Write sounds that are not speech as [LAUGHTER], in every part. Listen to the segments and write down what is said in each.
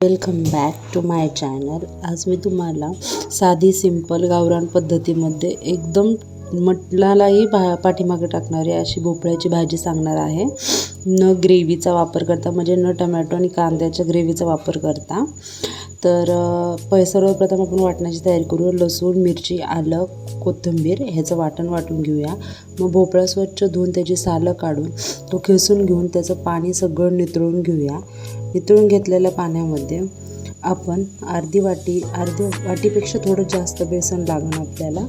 Welcome back to my channel आज मी तुम्हाला साधी सिंपल गावरान पद्धतीमध्ये एकदम मटणालाही भा पाठीमागे टाकणारी अशी भोपळ्याची भाजी सांगणार आहे. न ग्रेव्हीचा वापर करता म्हणजे न टमॅटो आणि कांद्याच्या ग्रेव्हीचा वापर करता. तर प सर्वप्रथम आपण वाटण्याची तयारी करू लसूण मिरची आलं कोथिंबीर ह्याचं वाटण वाटून घेऊया. मग भोपळा स्वच्छ धुवून त्याची सालं काढून तो खेसून घेऊन त्याचं पाणी सगळं नितळून घेऊया. नितळून घेतलेल्या पाण्यामध्ये आपण अर्धी वाटी अर्धी वाटीपेक्षा थोडं जास्त बेसन लागणं आपल्याला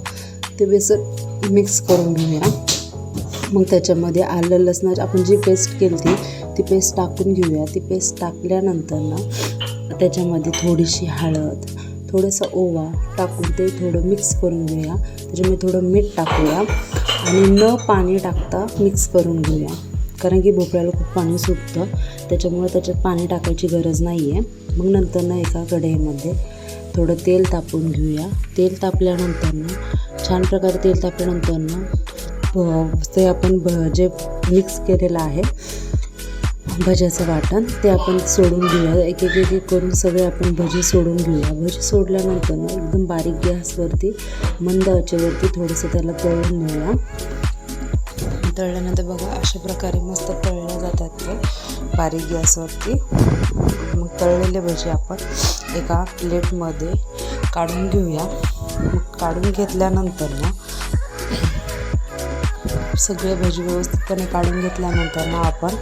ते बेसन मिक्स करून घेऊया. मग त्याच्यामध्ये आलं लसणाची आपण जी पेस्ट केली ती ती पेस्ट टाकून घेऊया. ती पेस्ट टाकल्यानंतर ना त्याच्यामध्ये थोडीशी हळद थोडंसं ओवा टाकून ते थोडं मिक्स करून घेऊया. त्याच्यामध्ये थोडं मीठ टाकूया. आणि न पाणी टाकता मिक्स करून घेऊया. कारण की भोपळ्याला खूप पाणी सुटतं त्याच्यामुळे त्याच्यात पाणी टाकायची गरज नाही आहे मग नंतर ना एका कढईमध्ये थोडं तेल तापवून घेऊया. तेल तापल्यानंतर ना छान प्रकारे तेल तापल्यानंतर ना ते आपण भ जे मिक्स केलेलं आहे भज्याचं वाटण ते आपण सोडून घेऊया. एक एक एक करून सगळे आपण भजी सोडून घेऊया. भजी सोडल्यानंतर ना एकदम बारीक गॅसवरती मंद आचेवरती थोडंसं त्याला तळून घेऊया. तळल्यानंतर बघा अशा प्रकारे मस्त तळल्या जातात ते बारीक गॅसवरती. मग तळलेले भजी आपण एका प्लेटमध्ये काढून घेऊया. मग काढून घेतल्यानंतर ना सगळे भजी व्यवस्थितपणे काढून घेतल्यानंतर ना आपण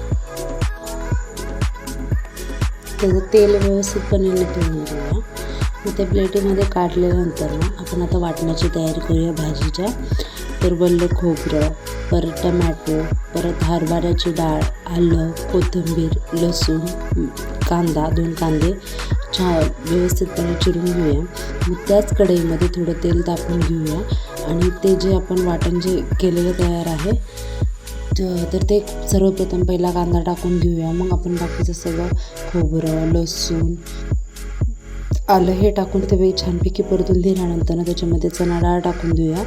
त्याचं तेल व्यवस्थितपणे निथळून घेऊया. मग त्या प्लेटीमध्ये काढल्यानंतर ना आपण आता वाटण्याची तयारी करूया भाजीच्या. तर वल्लं खोबरं परत टमॅटो परत हरभऱ्याची डाळ आलं कोथिंबीर लसूण कांदा दोन कांदे छा व्यवस्थितपणे चिरून घेऊया. मग त्याच कढईमध्ये थोडं तेल तापून घेऊया. आणि ते जे आपण वाटण जे केलेलं तयार आहे तर ते सर्वप्रथम पहिला कांदा टाकून घेऊया. मग आपण बाकीचं सगळं खोबरं लसूण आलं. हे टाकून ते वेळी छानपैकी परतून दिल्यानंतर त्याच्यामध्ये चणा डाळ टाकून देऊया.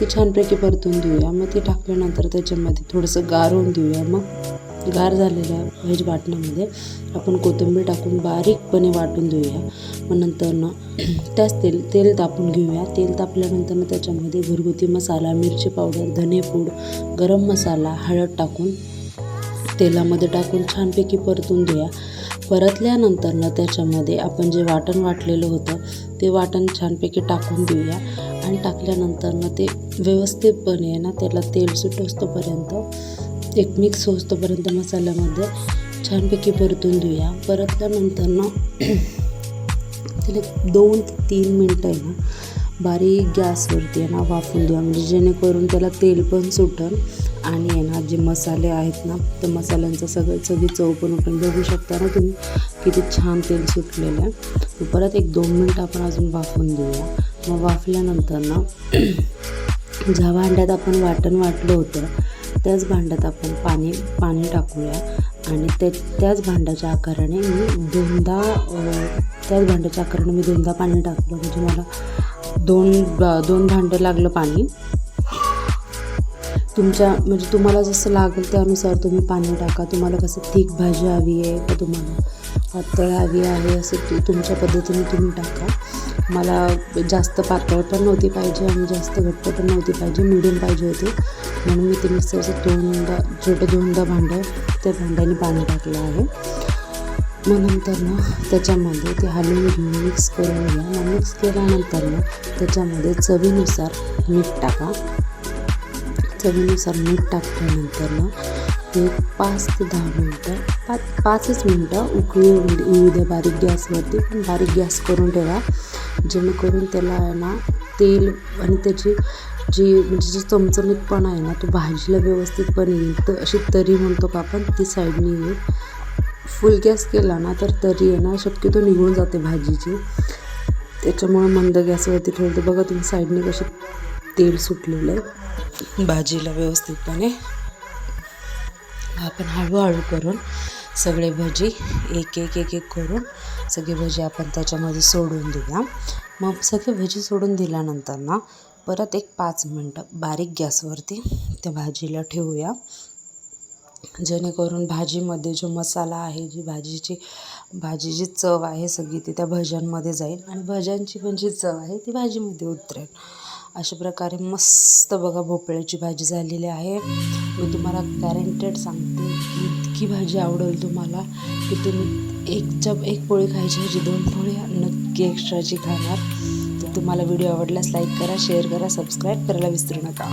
ती छानपैकी परतून देऊया. मग ती टाकल्यानंतर त्याच्यामध्ये थोडंसं गार होऊन देऊया. मग गार झालेल्या व्हेज वाटण्यामध्ये आपण कोथिंबीर टाकून बारीकपणे वाटून देऊया. मग नंतर ना [CLEARS THROAT] त्याच तेल तेल तापून घेऊया. तेल तापल्यानंतर ना त्याच्यामध्ये घरगुती मसाला मिरची पावडर धनेपूड गरम मसाला हळद टाकून तेलामध्ये टाकून छानपैकी परतून देऊया. परतल्यानंतर ना त्याच्यामध्ये आपण जे वाटण वाटलेलं होतं ते वाटण छानपैकी टाकून देऊया. आणि टाकल्यानंतरनं ते व्यवस्थितपणे ना त्याला तेल सुटोस्तोपर्यंत एक मिक्स होतोपर्यंत मसाल्यामध्ये छानपैकी परतून देऊया. परतल्यानंतरनं [CLEARS THROAT] त्याला दोन तीन मिनटं आहे ना बारीक गॅसवरती आहे ना वाफून देऊया. म्हणजे जेणेकरून त्याला तेल पण सुटल आणि आहे ना जे मसाले आहेत ना त्या मसाल्यांचं सगळं सगळी चव पण आपण बघू शकता ना तुम्ही. किती छान तेल सुटलेलं आहे. परत एक दोन मिनटं आपण अजून वाफून देऊया. मग वाफल्यानंतर ना [CLEARS THROAT] ज्या भांड्यात आपण वाटण वाटलं होतं त्याच भांड्यात आपण पाणी पाणी टाकूया. आणि ते त्याच भांड्याच्या आकाराने मी दोनदा त्याच भांड्याच्या आकाराने मी दोनदा पाणी टाकलं. म्हणजे मला दोन दोन भांडं लागलं पाणी. तुमच्या म्हणजे तुम्हाला जसं लागेल त्यानुसार तुम्ही पाणी टाका. तुम्हाला कसं थिक भाजी हवी आहे का तुम्हाला पातळ हवी आहे असं तु तुमच्या पद्धतीने तुम्ही टाका. मला जास्त पातळ पण नव्हती पाहिजे आणि जास्त घट्ट पण नव्हती पाहिजे मिडियम पाहिजे होती. म्हणून मी ते मिक्सरचं दोनदा छोटं दोनदा भांडं त्या भांड्याने पाणी टाकलं आहे. मग नंतर ना त्याच्यामध्ये ते हलवून घेऊन मिक्स करून घ्या. मग मिक्स केल्यानंतर ना त्याच्यामध्ये चवीनुसार मीठ टाका. चवीनुसार मीठ टाकल्यानंतर ना ते पाच ते दहा मिनटं पाच पाचच मिनटं उकळी येऊ द्या. बारीक गॅसवरती पण बारीक गॅस करून ठेवा. जेणेकरून त्याला आहे ना तेल आणि त्याची जी म्हणजे जो चमचमीतपणा आहे ना तो भाजीला व्यवस्थितपणे येईल. तर अशी तरी म्हणतो का आपण ती साईडने येईल. फुल गॅस केला ना तर तरी आहे ना शक्यतो निघून जाते भाजीची. त्याच्यामुळे मंद गॅसवरती ठेवते बघा तुम्ही साईडने कसे तेल सुटलेलं आहे. भाजीला व्यवस्थितपणे आपण हळूहळू करून सगळे भजी एक एक एक एक करून सगळे भजी आपण त्याच्यामध्ये सोडून देऊया. मग सगळे भजी सोडून दिल्यानंतर ना परत एक पाच मिनटं बारीक गॅसवरती त्या भाजीला ठेवूया. जेणेकरून भाजीमध्ये जो मसाला आहे जी भाजीची भाजी जी चव आहे सगळी ती त्या भज्यांमध्ये जाईल आणि भज्यांची पण जी चव आहे ती भाजीमध्ये उतरेल. अशा प्रकारे मस्त बघा भोपळ्याची भाजी झालेली आहे. मी तुम्हाला गॅरंटेड सांगते इतकी भाजी आवडेल तुम्हाला की तुम्ही एकच्या एक पोळी खायची ह्याची दोन पोळी नक्की एक्स्ट्राची खाणार. तर तुम्हाला व्हिडिओ आवडल्यास लाईक करा शेअर करा सबस्क्राईब करायला विसरू नका.